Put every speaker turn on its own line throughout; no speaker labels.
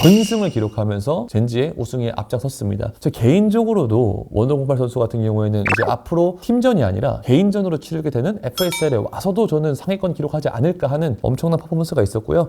전승을 기록하면서 젠지의 우승에 앞장섰습니다. 저 개인적으로도 원더공팔 선수 같은 경우에는 이제 앞으로 팀전이 아니라 개인전으로 치르게 되는 FSL에 와서도 저는 상위권 기록하지 않을까 하는 엄청난 퍼포먼스가 있었고요.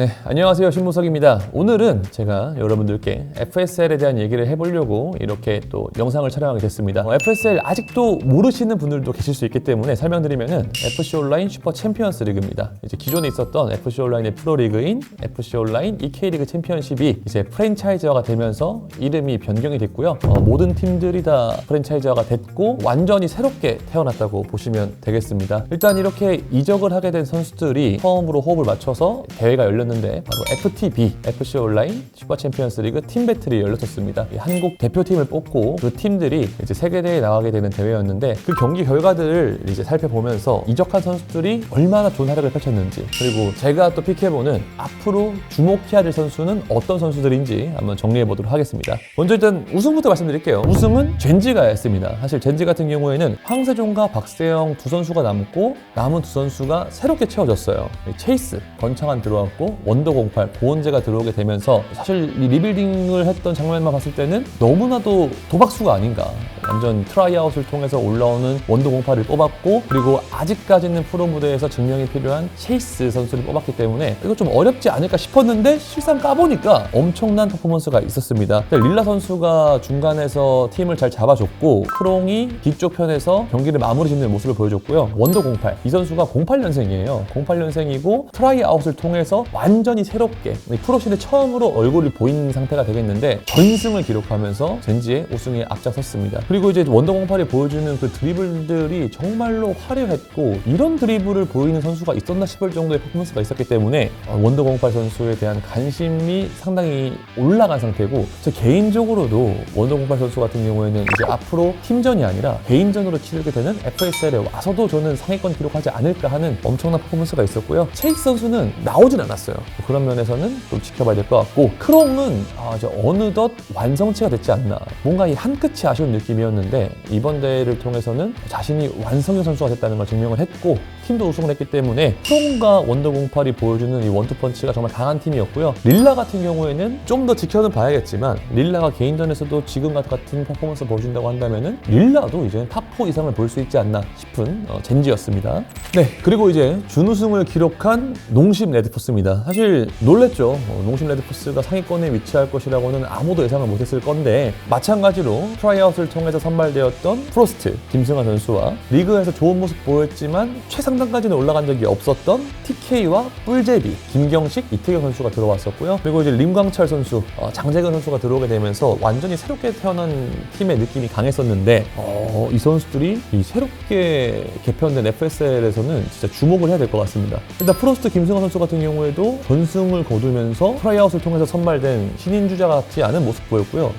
네, 안녕하세요. 신무석입니다. 오늘은 제가 여러분들께 FSL에 대한 얘기를 해보려고 이렇게 또 영상을 촬영하게 됐습니다. 어, FSL 아직도 모르시는 분들도 계실 수 있기 때문에 설명드리면은 FC 온라인 슈퍼 챔피언스 리그입니다. 이제 기존에 있었던 FC 온라인의 프로리그인 FC 온라인 EK리그 챔피언십이 이제 프랜차이즈화가 되면서 이름이 변경이 됐고요. 어, 모든 팀들이 다 프랜차이즈화가 됐고 완전히 새롭게 태어났다고 보시면 되겠습니다. 일단 이렇게 이적을 하게 된 선수들이 처음으로 호흡을 맞춰서 대회가 열렸 는데 바로 FTB FC 온라인 슈퍼 챔피언스 리그 팀 배틀이 열렸었습니다. 이 한국 대표팀을 뽑고 그 팀들이 이제 세계 대회에 나가게 되는 대회였는데 그 경기 결과들을 이제 살펴보면서 이적한 선수들이 얼마나 좋은 활약을 펼쳤는지 그리고 제가 또 픽해보는 앞으로 주목해야 될 선수는 어떤 선수들인지 한번 정리해 보도록 하겠습니다. 먼저 일단 우승부터 말씀드릴게요. 우승은 젠지가 했습니다. 사실 젠지 같은 경우에는 황세종과 박세영 두 선수가 남고 남은 두 선수가 새롭게 채워졌어요. 체이스, 권창한 들어왔고 원더 08, 고원재가 들어오게 되면서 사실 이 리빌딩을 했던 장면만 봤을 때는 너무나도 도박수가 아닌가. 완전 트라이아웃을 통해서 올라오는 원더 08을 뽑았고 그리고 아직까지는 프로 무대에서 증명이 필요한 체이스 선수를 뽑았기 때문에 이거 좀 어렵지 않을까 싶었는데 실상 까보니까 엄청난 퍼포먼스가 있었습니다. 릴라 선수가 중간에서 팀을 잘 잡아줬고 크롱이 뒤쪽 편에서 경기를 마무리 짓는 모습을 보여줬고요. 원더 08. 이 선수가 08년생이에요. 08년생이고 트라이아웃을 통해서 완 전히 새롭게 프로시대 처음으로 얼굴을 보이는 상태가 되겠는데 전승을 기록하면서 젠지의 우승에 앞장섰습니다. 그리고 이제 원더 08이 보여주는 그 드리블들이 정말로 화려했고 이런 드리블을 보이는 선수가 있었나 싶을 정도의 퍼포먼스가 있었기 때문에 원더 08 선수에 대한 관심이 상당히 올라간 상태고 저 개인적으로도 원더 08 선수 같은 경우에는 이제 앞으로 팀전이 아니라 개인전으로 치르게 되는 FSL에 와서도 저는 상위권 기록하지 않을까 하는 엄청난 퍼포먼스가 있었고요. 체이스 선수는 나오진 않았어요. 그런 면에서는 좀 지켜봐야 될 것 같고 크롱은 아, 이제 어느덧 완성체가 됐지 않나. 뭔가 이 한 끝이 아쉬운 느낌이었는데 이번 대회를 통해서는 자신이 완성형 선수가 됐다는 걸 증명을 했고 팀도 우승을 했기 때문에 크롱과 원더 08이 보여주는 이 원투펀치가 정말 강한 팀이었고요. 릴라 같은 경우에는 좀 더 지켜는 봐야겠지만 릴라가 개인전에서도 지금 같은 퍼포먼스 보여준다고 한다면은 릴라도 이제 탑4 이상을 볼 수 있지 않나 싶은 어, 젠지였습니다. 네, 그리고 이제 준우승을 기록한 농심 레드포스입니다. 사실 놀랬죠. 어, 농심 레드포스가 상위권에 위치할 것이라고는 아무도 예상을 못했을 건데 마찬가지로 트라이아웃을 통해서 선발되었던 프로스트 김승환 선수와 리그에서 좋은 모습 보였지만 최상단까지는 올라간 적이 없었던 TK와 뿔제비 김경식 이태경 선수가 들어왔었고요. 그리고 이제 림광철 선수 어, 장재근 선수가 들어오게 되면서 완전히 새롭게 태어난 팀의 느낌이 강했었는데 어, 이 선수들이 이 새롭게 개편된 FSL에서는 진짜 주목을 해야 될 것 같습니다. 일단 프로스트 김승환 선수 같은 경우에도 전승을 거두면서 트라이아웃을 통해서 선발된 신인 주자 같지 않은 모습 보였고요.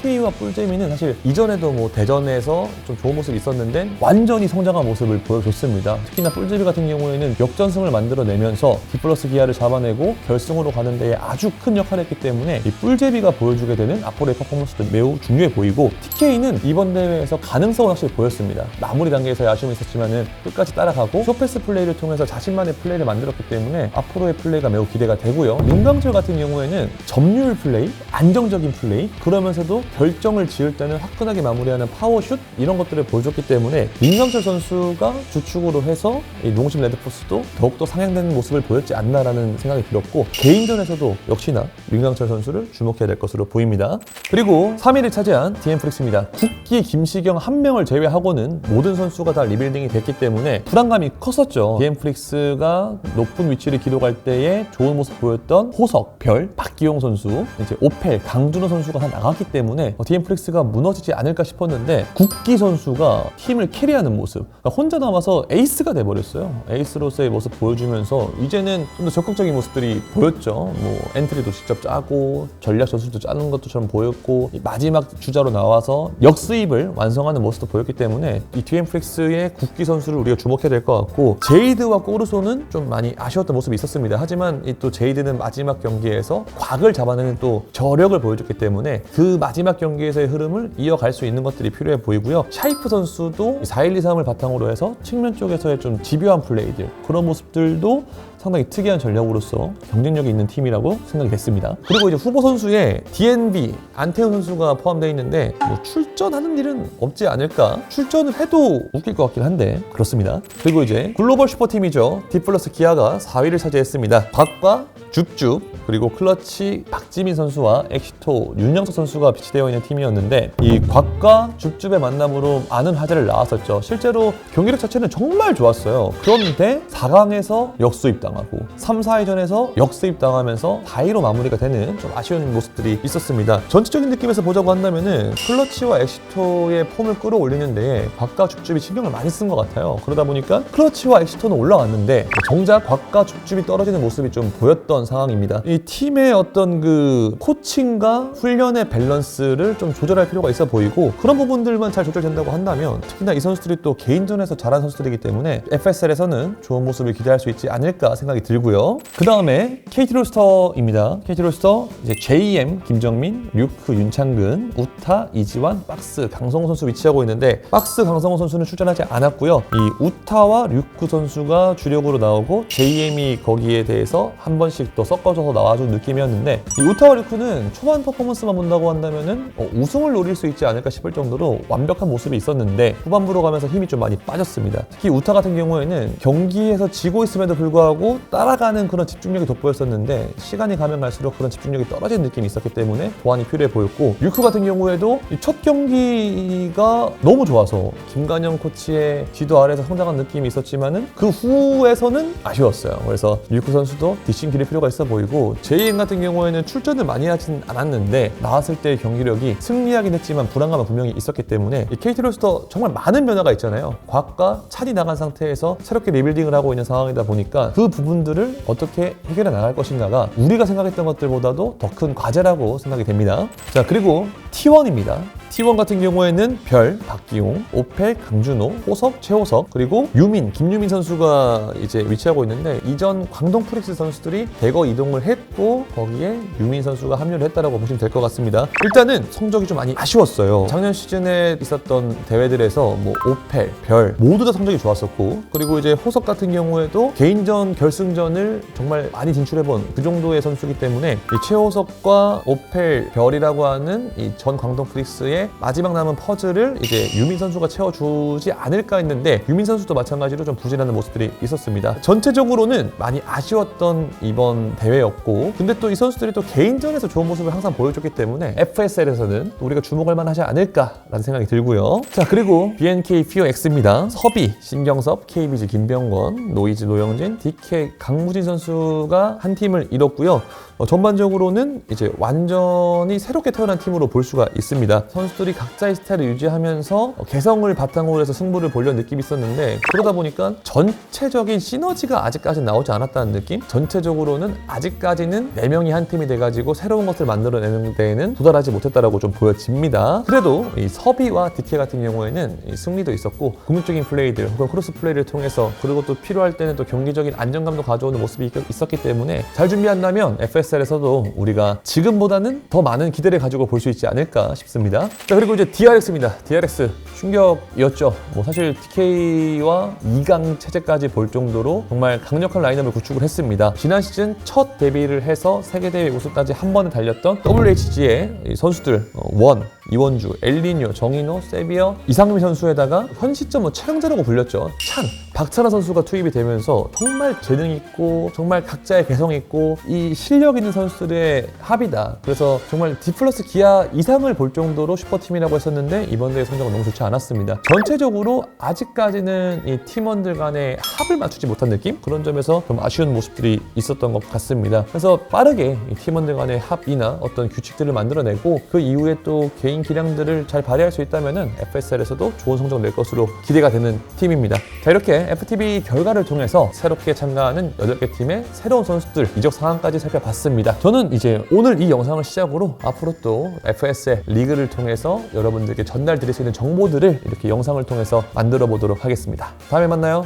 TK와 뿔재미는 사실 이전에도 뭐 대전에서 좀 좋은 모습이 있었는데 완전히 성장한 모습을 보여줬습니다. 특히나 뿔재미 같은 경우에는 역전승을 만들어내면서 디플러스 기아를 잡아내고 결승으로 가는 데에 아주 큰 역할을 했기 때문에 이 뿔제비가 보여주게 되는 앞으로의 퍼포먼스도 매우 중요해 보이고 TK는 이번 대회에서 가능성은 확실히 보였습니다. 마무리 단계에서 아쉬움이 있었지만은 끝까지 따라가고 쇼패스 플레이를 통해서 자신만의 플레이를 만들었기 때문에 앞으로의 플레이가 매우 기대가 되고요. 윤강철 같은 경우에는 점유율 플레이, 안정적인 플레이, 그러면서도 결정을 지을 때는 화끈하게 마무리하는 파워슛 이런 것들을 보여줬기 때문에 윤강철 선수가 주축으로 해서 이 농심 레드포스도 더욱더 상향되는 모습을 보였지 않나라는 생각이 들었고 개인전에서도 역시나 윤강철 선수를 주목해야 될 것으로 보입니다. 그리고 3위를 차지한 디엠프릭스입니다. 국기 김시경 한 명을 제외하고는 모든 선수가 다 리빌딩이 됐기 때문에 불안감이 컸었죠. 디엠프릭스가 높은 위치를 기록할 때에 좋은 모습 보였던 호석, 별, 박기용 선수, 이제 오펠, 강준호 선수가 다 나갔기 때문에 디엠프릭스가 무너지지 않을까 싶었는데 국기 선수가 팀을 캐리하는 모습, 그러니까 혼자 남아서 에이스가 돼버렸어요. 에이스로서의 모습 보여주면서 이제는 좀 더 적극적인 모습들이 보였죠. 뭐 엔트리도 직접 짜고 전략 전술도 짜는 것도처럼 보였고 이 마지막 주자로 나와서 역수입을 완성하는 모습도 보였기 때문에 이 디엠프릭스의 국기 선수를 우리가 주목해야 될 것 같고 제이드와 꼬르소는 좀 많이 아쉬웠던 모습이 있었습니다. 하지만 이또또 제이드는 마지막 경기에서 곽을 잡아내는 또 저력을 보여줬기 때문에 그 마지막 경기에서의 흐름을 이어갈 수 있는 것들이 필요해 보이고요. 샤이프 선수도 4-1-2-3을 바탕으로 해서 측면 쪽에서의 좀 집요한 플레이들 그런 모습들도 상당히 특이한 전략으로서 경쟁력이 있는 팀이라고 생각이 됐습니다. 그리고 이제 후보 선수에 DNB 안태훈 선수가 포함되어 있는데 뭐 출전하는 일은 없지 않을까? 출전을 해도 웃길 것 같긴 한데 그렇습니다. 그리고 이제 글로벌 슈퍼팀이죠. 디플러스 기아가 4위를 차지했습니다. 곽과 줍줍 그리고 클러치 박지민 선수와 엑시토 윤영석 선수가 비치되어 있는 팀이었는데 이 곽과 줍줍의 만남으로 많은 화제를 낳았었죠. 실제로 경기력 자체는 정말 좋았어요. 그런데 4강에서 역수입 당하고 3, 4회전에서 역수입 당하면서 4위로 마무리가 되는 좀 아쉬운 모습들이 있었습니다. 전체적인 느낌에서 보자고 한다면은 클러치와 엑시토의 폼을 끌어올리는데 곽과 줍줍이 신경을 많이 쓴 것 같아요. 그러다 보니까 클러치와 엑시토는 올라왔는데 정작 곽과 줍줍이 떨어지는 모습이 좀 보였던 상황입니다. 이 팀의 어떤 그 코칭과 훈련의 밸런스를 좀 조절할 필요가 있어 보이고 그런 부분들만 잘 조절된다고 한다면 특히나 이 선수들이 또 개인전에서 잘한 선수들이기 때문에 FSL에서는 좋은 모습을 기대할 수 있지 않을까 생각이 들고요. 그 다음에 KT 로스터입니다. KT 로스터 이제 JM 김정민, 류크 윤창근, 우타 이지환, 박스 강성호 선수 위치하고 있는데 박스 강성호 선수는 출전하지 않았고요. 이 우타와 류크 선수가 주력으로 나오고 JM이 거기에 대해서 한 번씩 또 섞어줘서 나와준 느낌이었는데 이 우타와 류크는 초반 퍼포먼스만 본다고 한다면은 어, 우승을 노릴 수 있지 않을까 싶을 정도로 완벽한 모습이 있었는데 후반부로 가면서 힘이 좀 많이 빠졌습니다. 특히 우타 같은 경우에는 경기에서 지고 있음에도 불구하고 따라가는 그런 집중력이 돋보였었는데 시간이 가면 갈수록 그런 집중력이 떨어지는 느낌이 있었기 때문에 보완이 필요해 보였고 류크 같은 경우에도 이첫 경기가 너무 좋아서 김관영 코치의 지도 아래에서 성장한 느낌이 있었지만은 그 후에서는 아쉬웠어요. 그래서 류크 선수도 뒷심 기를 필요가 있어 보이고 제이엠 같은 경우에는 출전을 많이 하진 않았는데 나왔을 때 경기력이 승리하긴 했지만 불안감은 분명히 있었기 때문에 이 KT 로스터 정말 많은 변화가 있잖아요. 곽과 찬이 나간 상태에서 새롭게 리빌딩을 하고 있는 상황이다 보니까 그 부분들을 어떻게 해결해 나갈 것인가가 우리가 생각했던 것들보다도 더 큰 과제라고 생각이 됩니다. 자 그리고 T1입니다. T1 같은 경우에는 별, 박기용, 오펠, 강준호, 호석, 최호석 그리고 유민, 김유민 선수가 이제 위치하고 있는데 이전 광동 프릭스 선수들이 대거 이동을 했고 거기에 유민 선수가 합류를 했다라고 보시면 될 것 같습니다. 일단은 성적이 좀 많이 아쉬웠어요. 작년 시즌에 있었던 대회들에서 뭐 오펠, 별 모두 다 성적이 좋았었고 그리고 이제 호석 같은 경우에도 개인전 결승전을 정말 많이 진출해본 그 정도의 선수이기 때문에 이 최호석과 오펠, 별이라고 하는 이 전 광동 프릭스의 마지막 남은 퍼즐을 이제 유민 선수가 채워주지 않을까 했는데 유민 선수도 마찬가지로 좀 부진하는 모습들이 있었습니다. 전체적으로는 많이 아쉬웠던 이번 대회였고 근데 또 이 선수들이 또 개인전에서 좋은 모습을 항상 보여줬기 때문에 FSL에서는 우리가 주목할 만하지 않을까라는 생각이 들고요. 자 그리고 BNK 피오 X입니다. 서비, 신경섭, KBG 김병권, 노이즈 노영진, DK 강무진 선수가 한 팀을 이뤘고요. 어, 전반적으로는 이제 완전히 새롭게 태어난 팀으로 볼 수가 있습니다. 선수들이 각자의 스타일을 유지하면서 어, 개성을 바탕으로 해서 승부를 보려는 느낌이 있었는데 그러다 보니까 전체적인 시너지가 아직까지 나오지 않았다는 느낌? 전체적으로는 아직까지는 4명이 한 팀이 돼가지고 새로운 것을 만들어내는 데에는 도달하지 못했다라고 좀 보여집니다. 그래도 이 서비와 DK 같은 경우에는 이 승리도 있었고 궁극적인 플레이들 혹은 크로스 플레이를 통해서 그리고 또 필요할 때는 또 경기적인 안정감도 가져오는 모습이 있- 있었기 때문에 잘 준비한다면 FSL에서도 우리가 지금보다는 더 많은 기대를 가지고 볼 수 있지 않을까 싶습니다. 자 그리고 이제 DRX입니다. DRX 충격이었죠. 뭐 사실 TK와 2강 체제까지 볼 정도로 정말 강력한 라인업을 구축을 했습니다. 지난 시즌 첫 데뷔를 해서 세계대회 우승까지 한 번에 달렸던 WHG의 선수들 어, 원, 이원주, 엘리뇨, 정인호, 세비어, 이상민 선수에다가 현 시점 뭐 최강자라고 불렸죠. 찬, 박찬하 선수가 투입이 되면서 정말 재능 있고 정말 각자의 개성 있고 이 실력 있는 선수들의 합이다. 그래서 정말 디플러스 기아 이상을 볼 정도로 슈퍼팀이라고 했었는데 이번 대회 성적은 너무 좋지 않았습니다. 전체적으로 아직까지는 이 팀원들 간의 합을 맞추지 못한 느낌? 그런 점에서 좀 아쉬운 모습들이 있었던 것 같습니다. 그래서 빠르게 이 팀원들 간의 합이나 어떤 규칙들을 만들어내고 그 이후에 또 개인 기량들을 잘 발휘할 수 있다면은 FSL에서도 좋은 성적 낼 것으로 기대가 되는 팀입니다. 자 이렇게 FTV 결과를 통해서 새롭게 참가하는 8개 팀의 새로운 선수들 이적 상황까지 살펴봤습니다. 저는 이제 오늘 이 영상을 시작으로 앞으로 또 FSL 리그를 통해서 여러분들께 전달 드릴 수 있는 정보들을 이렇게 영상을 통해서 만들어 보도록 하겠습니다. 다음에 만나요.